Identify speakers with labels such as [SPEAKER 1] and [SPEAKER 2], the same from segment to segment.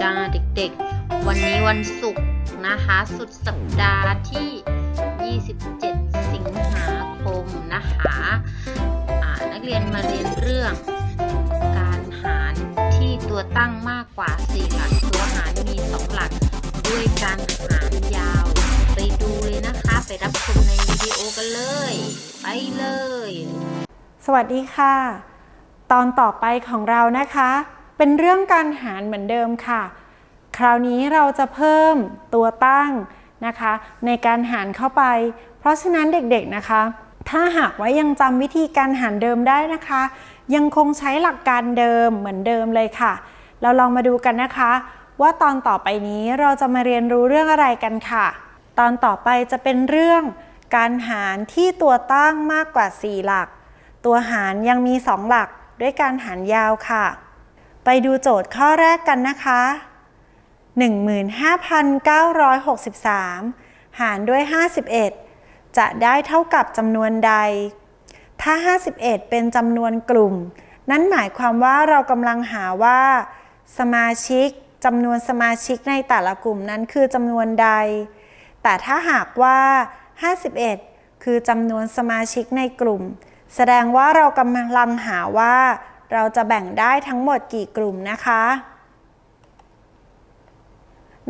[SPEAKER 1] จ้าเด็กๆ วันนี้วันศุกร์นะคะ สุดสัปดาห์ที่ 27 สิงหาคมนะคะนักเรียนมาเรียนเรื่องการหารที่ตัวตั้งมากกว่า 4 หลัก ตัวหารมี 2 หลัก ด้วยการหารยาว ไปดูเลยนะคะ ไปรับชมในวิดีโอกันเลย ไปเลย
[SPEAKER 2] สวัสดีค่ะ ตอนต่อไปของเรานะคะ เป็นเรื่องการหารเหมือนเดิมค่ะ คราวนี้เราจะเพิ่มตัวตั้งนะคะ ในการหารเข้าไป เพราะฉะนั้นเด็กๆนะคะ ถ้าหากว่ายังจำวิธีการหารเดิมได้นะคะ ยังคงใช้หลักการเดิมเหมือนเดิมเลยค่ะ เราลองมาดูกันนะคะ ว่าตอนต่อไปนี้เราจะมาเรียนรู้เรื่องอะไรกันค่ะ ตอนต่อไปจะเป็นเรื่องการหารที่ตัวตั้งมากกว่า 4 หลัก ตัวหารยังมี 2 หลักด้วยการหารยาวค่ะ ไปดูโจทย์ข้อแรกกันนะคะ 15,963 หารด้วย 51 จะได้เท่ากับจำนวนใด ถ้า 51 เป็นจำนวนกลุ่ม นั่นหมายความว่าเรากำลังหาว่า สมาชิกจำนวนสมาชิกในแต่ละกลุ่มนั้นคือจำนวนใด แต่ถ้าหากว่า 51 คือจำนวนสมาชิกในกลุ่ม แสดงว่าเรากำลังหาว่า เราจะแบ่งได้ทั้งหมดกี่กลุ่มนะคะ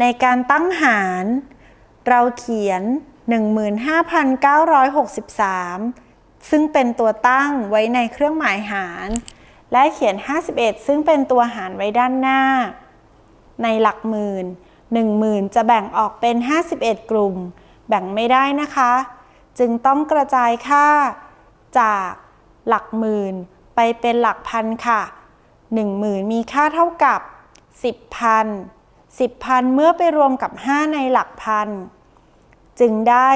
[SPEAKER 2] ในการตั้งหาร เราเขียน 15,963 ซึ่งเป็นตัวตั้งไว้ในเครื่องหมายหาร และเขียน 51 ซึ่งเป็นตัวหารไว้ด้านหน้า ในหลักหมื่น 10,000 จะแบ่งออกเป็น 51 กลุ่ม แบ่งไม่ได้นะคะ จึงต้องกระจายค่าจากหลักหมื่น ไปเป็นหลักพันค่ะ 10,000 มีค่าเท่ากับ 10,000 10,000 เมื่อไปรวมกับ 5 ในหลักพัน จึงได้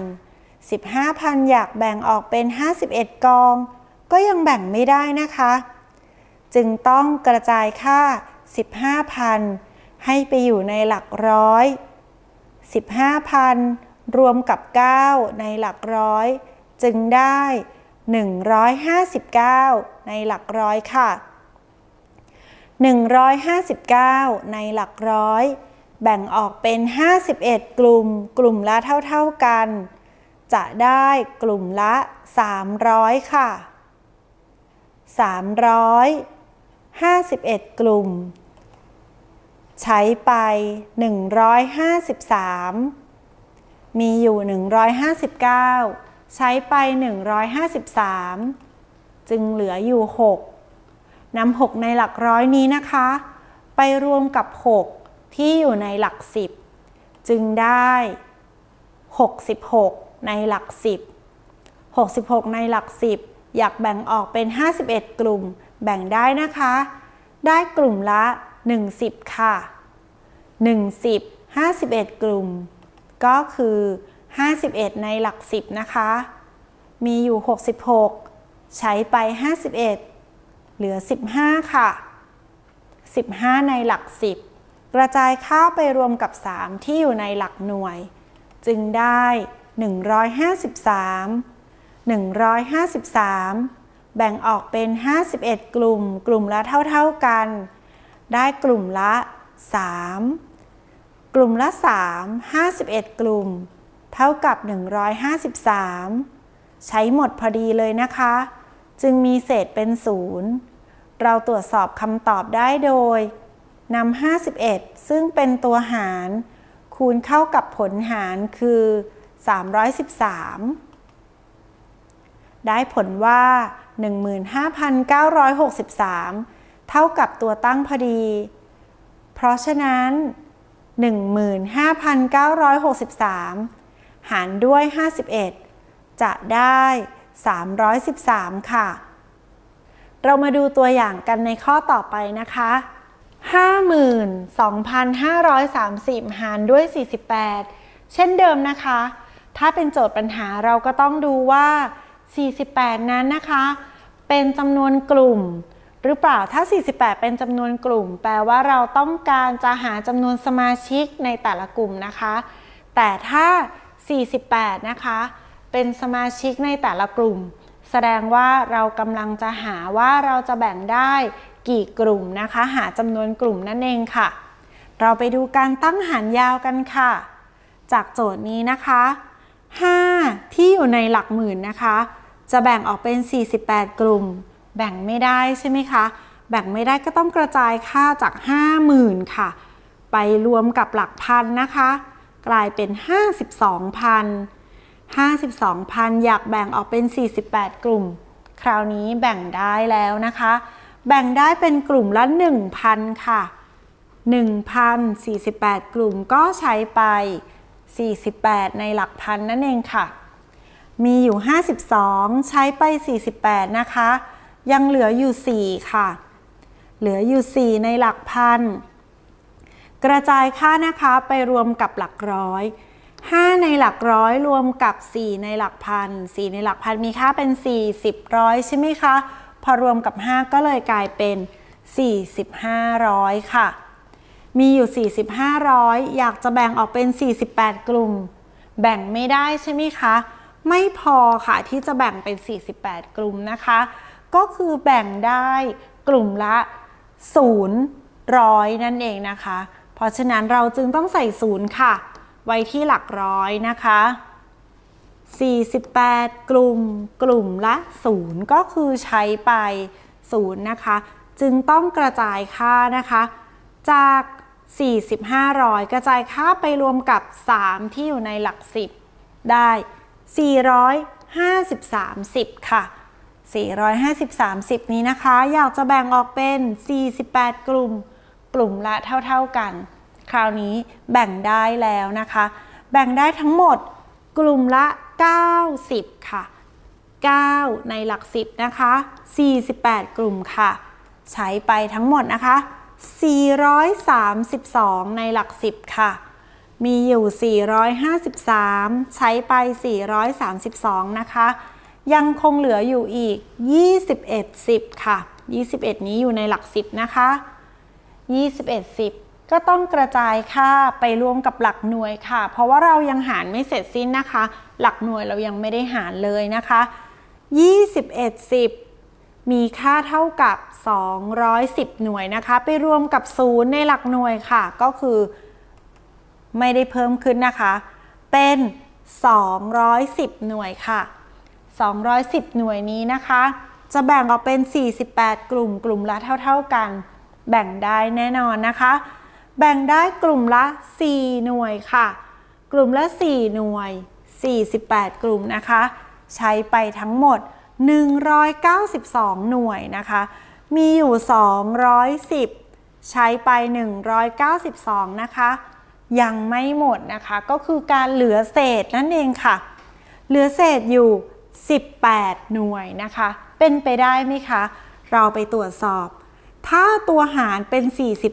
[SPEAKER 2] 15,000 15,000 อยากแบ่งออกเป็น 51 กอง ก็ยังแบ่งไม่ได้นะคะ จึงต้องกระจายค่า 15,000 ให้ไปอยู่ในหลักร้อย 15,000 รวมกับ 9 ในหลักร้อย จึงได้ 159 ในหลักร้อยค่ะ 159 ในหลักร้อย แบ่งออกเป็น 51 กลุ่ม กลุ่มละเท่า ๆกัน จะได้กลุ่มละ 300 ค่ะ 300 51 กลุ่ม ใช้ไป 153 มีอยู่ 159 ใช้ไป 153 จึงเหลืออยู่ 6นำ6ในหลักร้อยนี้นะคะ ไปรวมกับ 6 ที่อยู่ในหลัก 10 จึงได้ 66 ในหลัก 10 66 ในหลัก 10 อยากแบ่งออกเป็น 51 กลุ่ม แบ่งได้นะคะ ได้กลุ่มละ 10 ค่ะ 10 51 กลุ่ม ก็คือ 51 ในหลัก 10 นะคะ มีอยู่ 66 ใช้ไป 51 เหลือ 15 ค่ะ 15 ในหลัก 10 กระจายค่าไปรวมกับ 3 ที่อยู่ในหลักหน่วย จึงได้ 153 153 แบ่งออกเป็น 51 กลุ่ม กลุ่มละเท่า ๆกัน ได้กลุ่มละ 3 กลุ่มละ 3 51 กลุ่ม เท่ากับ 153 ใช้หมดพอดีเลยนะคะ จึงมีเศษเป็นศูนย์เราตรวจสอบคำตอบได้โดยนำ51 ซึ่งเป็นตัวหาร คูณเข้ากับผลหารคือ 313 ได้ผลว่า 15,963 เท่ากับตัวตั้งพอดี เพราะฉะนั้น 15,963 หารด้วย 51 จะได้ 313 ค่ะ เรามาดูตัวอย่างกันในข้อต่อไปนะคะ 52,530 หารด้วย 48 เช่นเดิมนะคะ ถ้าเป็นโจทย์ปัญหาเราก็ต้องดูว่า 48 นั้นนะคะ เป็นจำนวนกลุ่มหรือเปล่า ถ้า 48 เป็นจำนวนกลุ่ม แปลว่าเราต้องการจะหาจำนวนสมาชิกในแต่ละกลุ่มนะคะ แต่ถ้า 48 นะคะ เป็นสมาชิกในแต่ละกลุ่ม แสดงว่าเรากำลังจะหาว่าเราจะแบ่งได้กี่กลุ่มนะคะ หาจำนวนกลุ่มนั่นเองค่ะ เราไปดูการตั้งหารยาวกันค่ะ จากโจทย์นี้นะคะ 5 ที่อยู่ในหลักหมื่นนะคะ จะแบ่งออกเป็น 48 กลุ่ม แบ่งไม่ได้ใช่ไหมคะ แบ่งไม่ได้ก็ต้องกระจายค่าจาก 50,000 ค่ะ ไปรวมกับหลักพันนะคะ กลายเป็น 52,000 52,000 อยากแบ่งออกเป็น 48 กลุ่ม คราวนี้แบ่งได้แล้วนะคะ แบ่งได้เป็นกลุ่มละ 1,000 ค่ะ 1,048 กลุ่มก็ใช้ไป 48 ในหลักพันนั่นเองค่ะ มีอยู่ 52 ใช้ไป 48 นะคะ ยังเหลืออยู่ 4 ค่ะ เหลืออยู่ 4 ในหลักพัน กระจายค่านะคะไปรวมกับหลักร้อย 5 ในหลักร้อยรวมกับ 4 ในหลักพัน 4 ในหลักพันมีค่าเป็น 40ร้อยใช่ไหมคะ พอรวมกับ 5 ก็เลยกลายเป็น 4500ค่ะ มีอยู่ 4500อยากจะแบ่งออกเป็น 48 กลุ่ม แบ่งไม่ได้ใช่ไหมคะ ไม่พอค่ะที่จะแบ่งเป็น 48 กลุ่มนะคะ ก็คือแบ่งได้กลุ่มละ0ร้อยนั่นเองนะคะ ราะฉะนั้นเราจึงต้องใส่ศูนย์ค่ะ ไว้ที่หลักร้อยนะคะ 48 กลุ่ม กลุ่มละ0ก็คือใช้ไป0นะคะ จึงต้องกระจายค่านะคะ จาก 4500 กระจายค่าไปรวมกับ 3 ที่อยู่ในหลัก 10 ได้ 453 10 ค่ะ 453 10 นี้นะคะ อยากจะแบ่งออกเป็น 48 กลุ่ม กลุ่มละเท่า ๆกัน คราวนี้แบ่งได้แล้วนะคะ แบ่งได้ทั้งหมดกลุ่มละ 90 ค่ะ 9 ในหลัก 10 นะคะ 48 กลุ่มค่ะ ใช้ไปทั้งหมดนะคะ 432 ในหลัก 10 ค่ะ มีอยู่ 453 ใช้ไป 432 นะคะ ยังคงเหลืออยู่อีก 21 10 ค่ะ 21 นี้อยู่ในหลัก 10 นะคะ 21 10 ก็ต้องกระจายค่าไปรวมกับหลักหน่วยค่ะ เพราะว่าเรายังหารไม่เสร็จสิ้นนะคะ หลักหน่วยเรายังไม่ได้หารเลยนะคะ 21 10 มีค่าเท่ากับ 210 หน่วยนะคะ ไปรวมกับ0ในหลักหน่วยค่ะ ก็คือ ไม่ได้เพิ่มขึ้นนะคะ เป็น 210 หน่วยค่ะ 210 หน่วยนี้นะคะ จะแบ่งออกเป็น 48 กลุ่ม กลุ่มละเท่า ๆกัน แบ่งได้แน่นอนนะคะ แบ่งได้กลุ่มละ 4 หน่วยค่ะ กลุ่มละ 4 หน่วย 48 กลุ่มนะคะ ใช้ไปทั้งหมด 192 หน่วยนะคะ มีอยู่ 210 ใช้ไป 192 นะคะ ยังไม่หมดนะคะ ก็คือการเหลือเศษนั่นเองค่ะ เหลือเศษอยู่ 18 หน่วยนะคะ เป็นไปได้ไหมคะ เราไปตรวจสอบ ถ้าตัวหารเป็น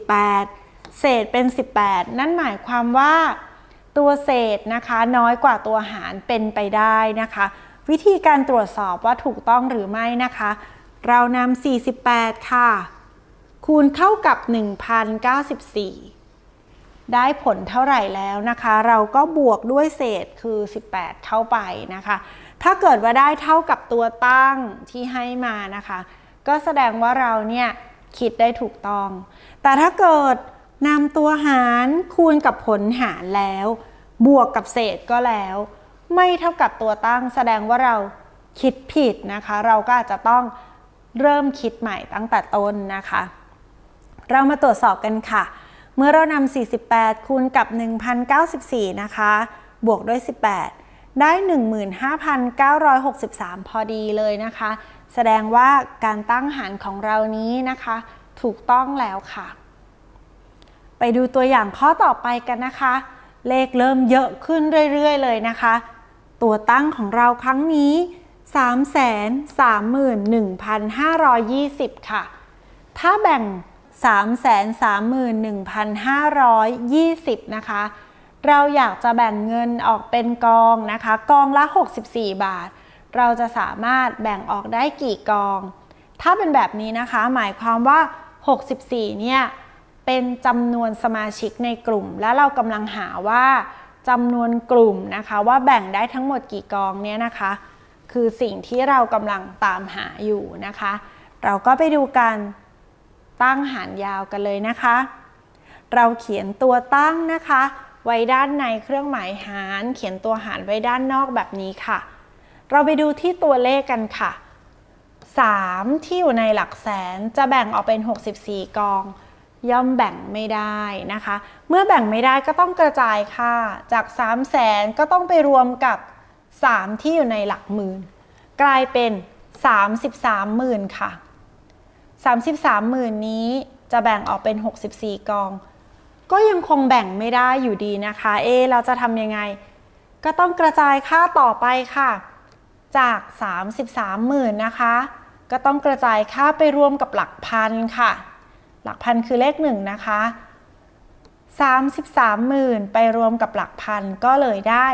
[SPEAKER 2] 48 เศษเป็น 18 นั่นหมายความว่าตัวเศษนะคะน้อยกว่าตัวหารเป็นไปได้นะคะ วิธีการตรวจสอบว่าถูกต้องหรือไม่นะคะ เรานำ48 ค่ะ คูณเข้ากับ 1,094 ได้ผลเท่าไหร่แล้วนะคะ เราก็บวกด้วยเศษคือ 18 เข้าไปนะคะ ถ้าเกิดว่าได้เท่ากับตัวตั้งที่ให้มานะคะ ก็แสดงว่าเราเนี่ยคิดได้ถูกต้อง แต่ถ้าเกิด นำตัวหารคูณกับผลหารแล้ว บวกกับเศษก็แล้ว ไม่เท่ากับตัวตั้ง แสดงว่าเราคิดผิดนะคะ เราก็อาจจะต้องเริ่มคิดใหม่ตั้งแต่ต้นนะคะ เรามาตรวจสอบกันค่ะ เมื่อเรานำ48 คูณกับ 1,094 นะคะ บวกด้วย 18 ได้ 15,963 พอดีเลยนะคะ แสดงว่าการตั้งหารของเรานี้นะคะ ถูกต้องแล้วค่ะ ไปดูตัวอย่างข้อต่อไปกันนะคะ เลขเริ่มเยอะขึ้นเรื่อยๆ เลยนะคะ ตัวตั้งของเราครั้งนี้ 331,520 ค่ะ ถ้าแบ่ง 331,520 นะคะ เราอยากจะแบ่งเงินออกเป็นกองนะคะ กองละ 64 บาท เราจะสามารถแบ่งออกได้กี่กอง ถ้าเป็นแบบนี้นะคะ หมายความว่า 64 เนี่ย เป็นจำนวนสมาชิกในกลุ่ม และเรากำลังหาว่าจำนวนกลุ่มนะคะ ว่าแบ่งได้ทั้งหมดกี่กองเนี่ยนะคะ คือสิ่งที่เรากำลังตามหาอยู่นะคะ เราก็ไปดูกันตั้งหารยาวกันเลยนะคะ เราเขียนตัวตั้งนะคะ ไว้ด้านในเครื่องหมายหาร เขียนตัวหารไว้ด้านนอกแบบนี้ค่ะ เราไปดูที่ตัวเลขกันค่ะ 3 ที่อยู่ในหลักแสนจะแบ่งออกเป็น 64 กอง ย่อมแบ่งไม่ได้นะคะ เมื่อแบ่งไม่ได้ก็ต้องกระจายค่าจาก 3 0 0แสนก็ต้องไปรวมกับ 3 ที่อยู่ในหลักหมื่น กลายเป็น 33หมื่นค่ะ 33หมื่นนี้จะแบ่งออกเป็น 64 กอง ก็ยังคงแบ่งไม่ได้อยู่ดีนะคะ เอ เราจะทำยังไง ก็ต้องกระจายค่าต่อไปค่ะ จาก 33หมื่นนะคะ ก็ต้องกระจายค่าไปรวมกับหลักพันค่ะ หลักพันคือเลขหนึ่งนะคะ33หมื่นไปรวมกับหลักพันก็เลยได้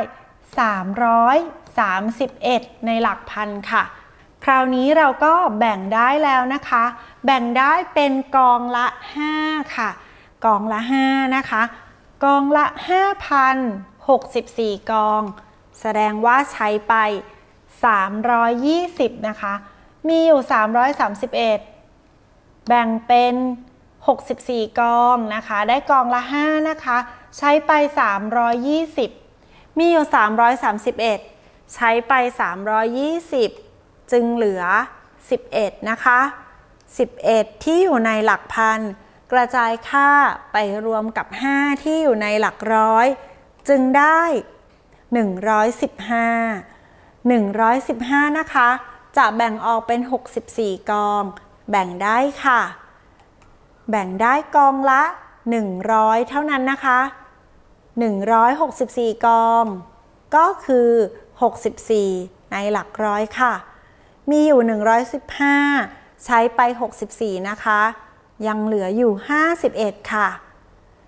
[SPEAKER 2] 331 ในหลักพันค่ะ คราวนี้เราก็แบ่งได้แล้วนะคะ แบ่งได้เป็นกองละ 5 ค่ะ กองละ 5 นะคะ กองละ 5,064 กอง แสดงว่าใช้ไป 320 นะคะ มีอยู่ 331 แบ่งเป็น 64 กองนะคะ ได้กองละ 5 นะคะ ใช้ไป 320 มีอยู่ 331 ใช้ไป 320 จึงเหลือ 11 นะคะ 11 ที่อยู่ในหลักพัน กระจายค่าไปรวมกับ 5 ที่อยู่ในหลักร้อย จึงได้ 115 115 นะคะ จะแบ่งออกเป็น 64 กอง แบ่งได้ค่ะ แบ่งได้กองละ 100 เท่านั้นนะคะ 164 กอง ก็คือ 64 ในหลักร้อยค่ะ มีอยู่ 115 ใช้ไป 64 นะคะ ยังเหลืออยู่ 51 ค่ะ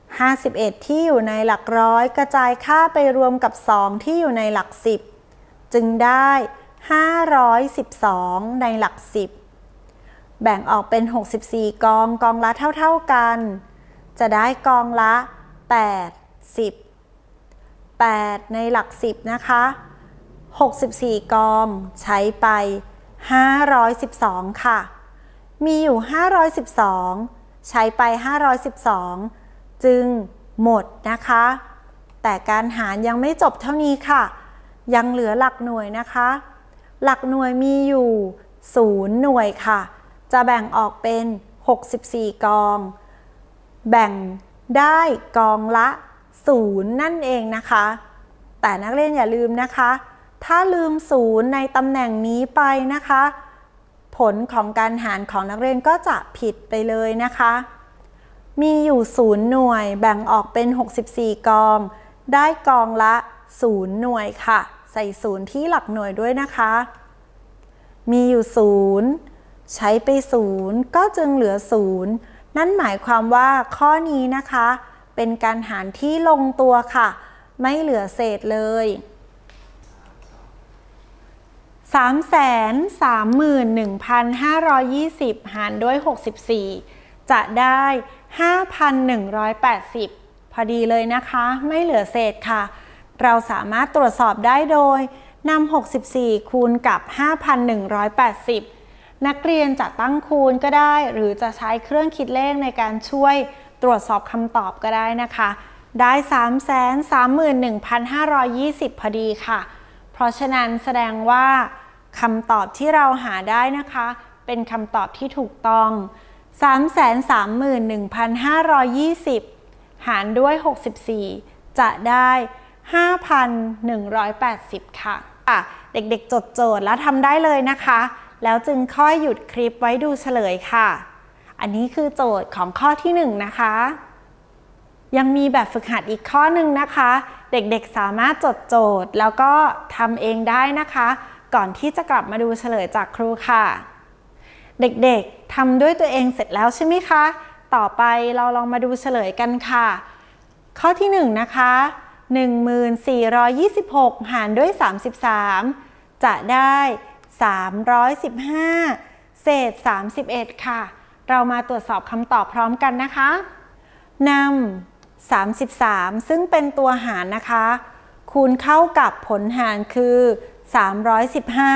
[SPEAKER 2] 51 ที่อยู่ในหลักร้อยกระจายค่าไปรวมกับ 2 ที่อยู่ในหลัก 10 จึงได้ 512 ในหลัก 10 แบ่งออกเป็น 64 กอง กองละเท่า ๆกัน จะได้กองละ 8 10 8 ในหลัก 10 นะคะ 64 กองใช้ไป 512 ค่ะ มีอยู่ 512 ใช้ไป 512 จึงหมดนะคะ แต่การหารยังไม่จบเท่านี้ค่ะ ยังเหลือหลักหน่วยนะคะ หลักหน่วยมีอยู่ 0 หน่วยค่ะ จะแบ่งออกเป็น 64 กอง แบ่งได้กองละ0นั่นเองนะคะ แต่นักเรียนอย่าลืมนะคะ ถ้าลืม0ในตำแหน่งนี้ไปนะคะ ผลของการหารของนักเรียนก็จะผิดไปเลยนะคะ มีอยู่0หน่วยแบ่งออกเป็น 64 กอง ได้กองละ0หน่วยค่ะ ใส่0ที่หลักหน่วยด้วยนะคะ มีอยู่0 ใช้ไป0ก็จึงเหลือ0นั่นหมายความว่าข้อนี้นะคะ เป็นการหารที่ลงตัวค่ะ ไม่เหลือเศษเลย331,520 หารด้วย 64 จะได้ 5,180 พอดีเลยนะคะ ไม่เหลือเศษค่ะ เราสามารถตรวจสอบได้โดยนำ64 คูณกับ 5,180 นักเรียนจะตั้งคูณก็ได้ หรือจะใช้เครื่องคิดเลขในการช่วยตรวจสอบคำตอบก็ได้นะคะ ได้ 331,520 พอดีค่ะ เพราะฉะนั้นแสดงว่าคำตอบที่เราหาได้นะคะ เป็นคำตอบที่ถูกต้อง 331,520 หารด้วย 64 จะได้ 5,180 ค่ะอะเด็กๆจดโจทย์แล้วทำได้เลยนะคะ แล้วจึงค่อยหยุดคลิปไว้ดูเฉลยค่ะ อันนี้คือโจทย์ของข้อที่1นะคะ ยังมีแบบฝึกหัดอีกข้อหนึ่งนะคะ เด็กๆสามารถจดโจทย์ แล้วก็ทำเองได้นะคะ ก่อนที่จะกลับมาดูเฉลยจากครูค่ะ เด็กๆทำด้วยตัวเองเสร็จแล้วใช่ไหมคะ ต่อไปเราลองมาดูเฉลยกันค่ะ ข้อที่1นะคะ1426 หารด้วย 33 จะได้ 315 เศษ 31 ค่ะ เรามาตรวจสอบคำตอบพร้อมกันนะคะนำ33 ซึ่งเป็นตัวหารนะคะ คูณเข้ากับผลหารคือ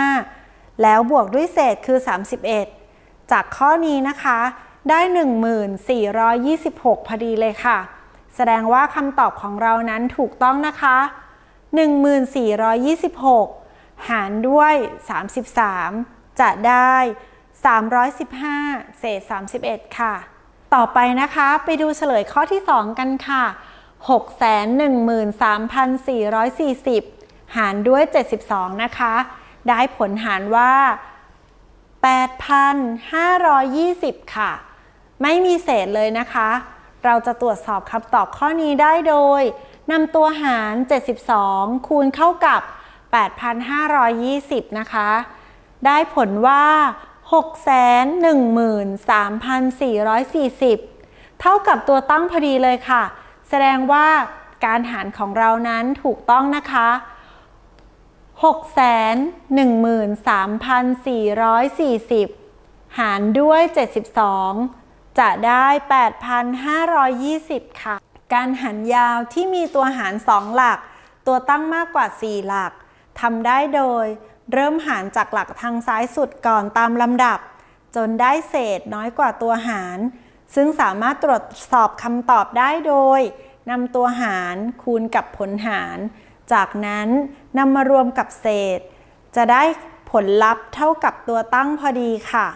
[SPEAKER 2] 315 แล้วบวกด้วยเศษคือ 31 จากข้อนี้นะคะ ได้ 1426 พอดีเลยค่ะ แสดงว่าคำตอบของเรานั้นถูกต้องนะคะ 1426 หารด้วย 33 จะได้ 315 เศษ 31 ค่ะ ต่อไปนะคะไปดูเฉลยข้อที่ 2 กันค่ะ 613,440 หารด้วย 72 นะคะ ได้ผลหารว่า 8,520 ค่ะ ไม่มีเศษเลยนะคะ เราจะตรวจสอบคำตอบข้อนี้ได้โดยนำตัวหาร 72 คูณเข้ากับ 8,520 นะคะ ได้ผลว่า 613,440 เท่ากับตัวตั้งพอดีเลยค่ะ แสดงว่าการหารของเรานั้นถูกต้องนะคะ 613,440 หารด้วย 72 จะได้ 8,520 ค่ะ การหารยาวที่มีตัวหาร 2 หลัก ตัวตั้งมากกว่า 4 หลัก ทำได้โดย เริ่มหารจากหลักทางซ้ายสุดก่อนตามลำดับ จนได้เศษน้อยกว่าตัวหาร ซึ่งสามารถตรวจสอบคำตอบได้โดยนำตัวหารคูณกับผลหาร จากนั้นนำมารวมกับเศษ จะได้ผลลัพธ์เท่ากับตัวตั้งพอดีค่ะ